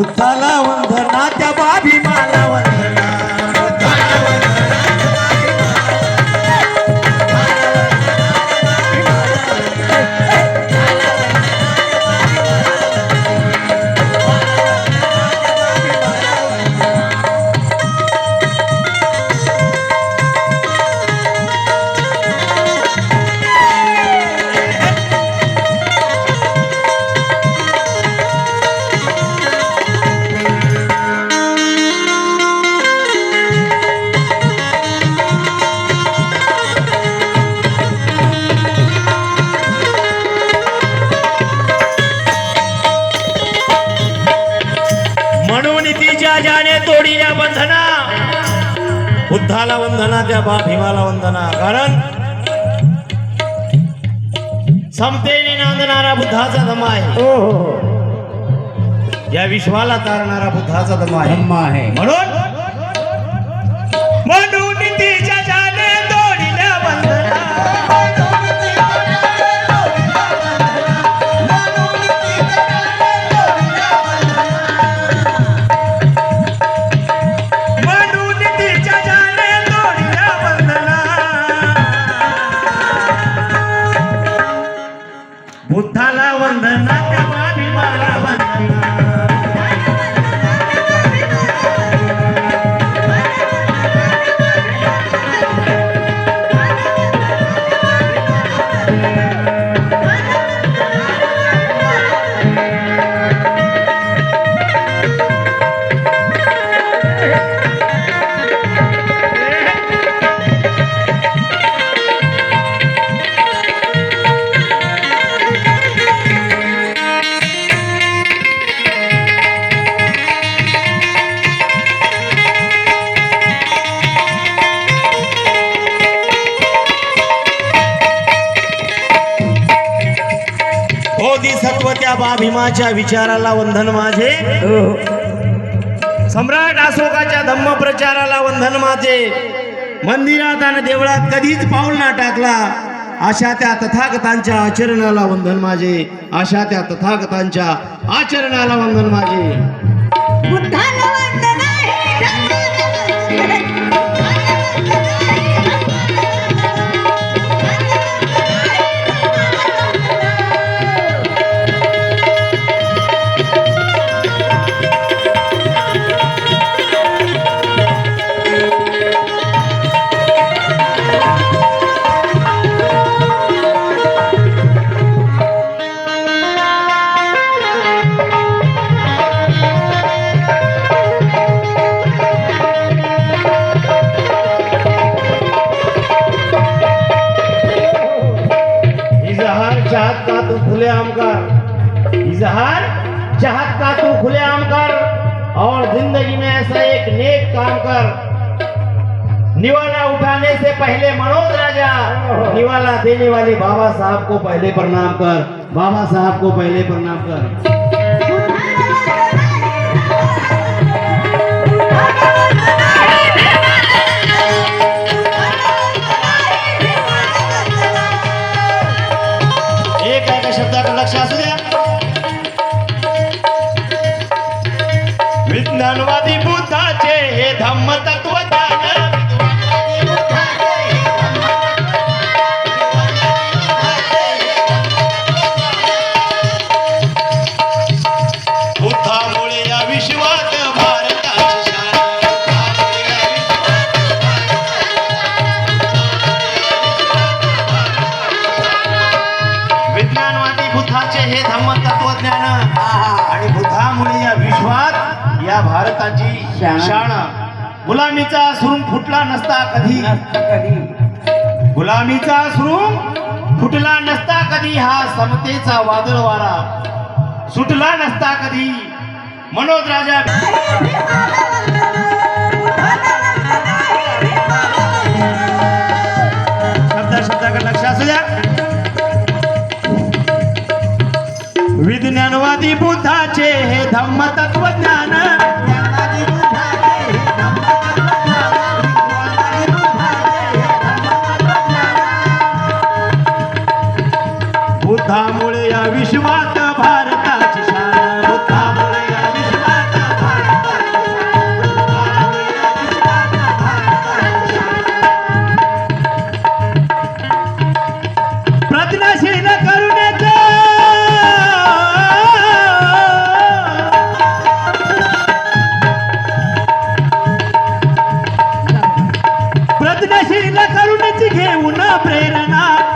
बुद्धाला वंदना त्या बाबी तिच्या ज्याने तोडिल्या बंधना बुद्धाला वंदना त्या बा भीमाला वंदना. कारण समतेने नांदणारा बुद्धाचा धमा आहे. हो हो हो. या विश्वाला तारणारा बुद्धाचा धमा आहे. म्हणून बुद्धाला वंदना त्या बोधिसत्व त्या बा भीमाच्या विचाराला वंधन माझे. सम्राट अशोकाच्या धम्म प्रचाराला वंधन माझे. मंदिरात आणि देवळात कधीच पाऊल ना टाकला. अशा त्या तथागतांच्या आचरणाला वंधन माझे. अशा त्या तथागतांच्या आचरणाला वंधन माझे. चाहत का तू खुले आम कर इजहार चाहत का तू खुले आम कर और ज़िंदगी में ऐसा एक नेक काम कर। निवाला उठाने से पहले मनोज राजा, निवाला देने वाले बाबा साहब को पहले प्रणाम कर। बाबा साहब को पहले प्रणाम कर। विज्ञानवादी बुद्धाचे हे धम्म तत्वज्ञान शान गुलामीचा सुरून फुटला नसता कधी. गुलामीचा सुरून फुटला नसता कधी. हा समतेचा वादळ वारा सुटला नसता कधी. मनोज राजा. शब्दा शब्दाकडे लक्ष असू द्या. विज्ञानवादी बुद्धाचे हे धम्म तत्वज्ञान बुद्धामुळे या विश्वात भारताची शान. बुद्धामुळे या विश्वात प्रज्ञाशील करुणेचे. प्रज्ञाशील करुणेची प्रेरणा.